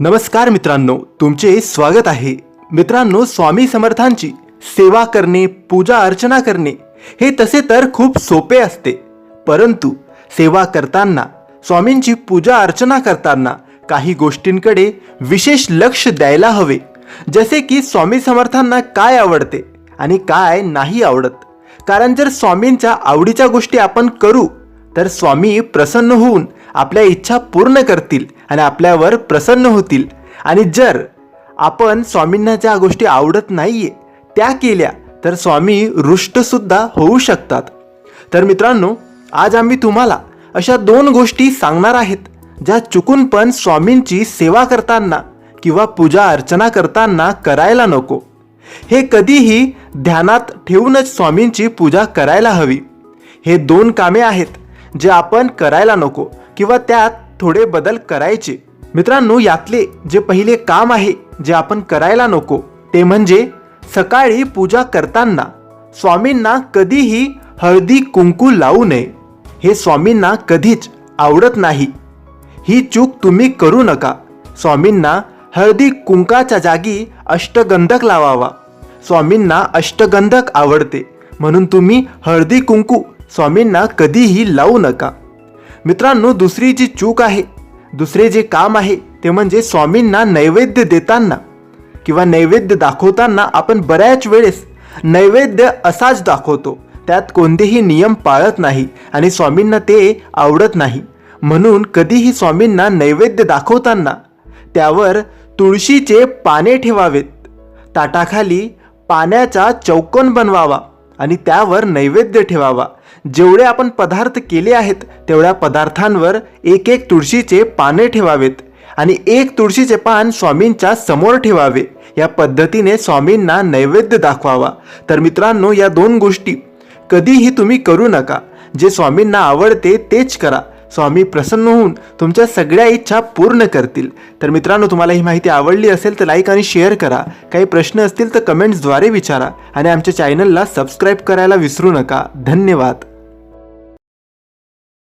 नमस्कार मित्रांनो तुमचे स्वागत आहे. मित्रांनो स्वामी समर्थांची सेवा करणे पूजा अर्चना करणे हे तसे तर खूप सोपे असते. परंतु सेवा करताना स्वामींची पूजा अर्चना करताना काही गोष्टींकडे विशेष लक्ष द्यायला हवे जसे की स्वामी समर्थांना काय आवडते आणि काय नाही आवडत. कारण जर स्वामींच्या आवडीच्या गोष्टी आपण करू तर स्वामी प्रसन्न होऊन आपल्या इच्छा पूर्ण करतील आणि आपल्यावर प्रसन्न होतील. आणि जर आपण स्वामींना ज्या गोष्टी आवडत नाही आहे त्या केल्या तर स्वामी रुष्टसुद्धा होऊ शकतात. तर मित्रांनो आज आम्ही तुम्हाला अशा दोन गोष्टी सांगणार आहेत ज्या चुकून पण स्वामींची सेवा करताना किंवा पूजा अर्चना करताना करायला नको. हे कधीही ध्यानात ठेवूनच स्वामींची पूजा करायला हवी. हे दोन कामे आहेत जे आपण करायला नको किंवा त्यात थोडे बदल करायचे. मित्रांनो यातले जे पहिले काम आहे जे आपण करायला नको ते म्हणजे सकाळी पूजा करताना स्वामींना कधीही हळदी कुंकू लावू नये. हे स्वामींना कधीच आवडत नाही. ही चूक तुम्ही करू नका. स्वामींना हळदी कुंकाच्या जागी अष्टगंधक लावावा. स्वामींना अष्टगंधक आवडते. म्हणून तुम्ही हळदी कुंकू स्वामींना कधीही लावू नका. मित्रांनो दुसरी जी चूक आहे दुसरे जे काम आहे ते म्हणजे स्वामींना नैवेद्य देताना किंवा नैवेद्य दाखवताना आपण बऱ्याच वेळेस नैवेद्य असाच दाखवतो. त्यात कोणतेही नियम पाळत नाही आणि स्वामींना ते आवडत नाही. म्हणून कधीही स्वामींना नैवेद्य दाखवताना त्यावर तुळशीचे पाने ठेवावेत. ताटाखाली पाण्याचा चौकोन बनवावा. आणि त्यावर नैवेद्य ठेवावा. जेवढे आपण पदार्थ केले आहेत तेवढ्या पदार्थांवर एक एक तुळशीचे पाने ठेवावेत आणि एक तुळशीचे पान स्वामींच्या समोर ठेवावे. या पद्धतीने स्वामींना नैवेद्य दाखवावा. तर मित्रांनो या दोन गोष्टी कधीही तुम्ही करू नका. जे स्वामींना आवडते तेच करा. स्वामी प्रसन्न होऊन तुमच्या सगळ्या इच्छा पूर्ण करतील. तर मित्रांनो तुम्हाला ही माहिती आवडली असेल तर लाईक आणि शेअर करा. काही प्रश्न असतील तर कमेंट्सद्वारे विचारा आणि आमच्या चॅनलला सबस्क्राईब करायला विसरू नका. धन्यवाद.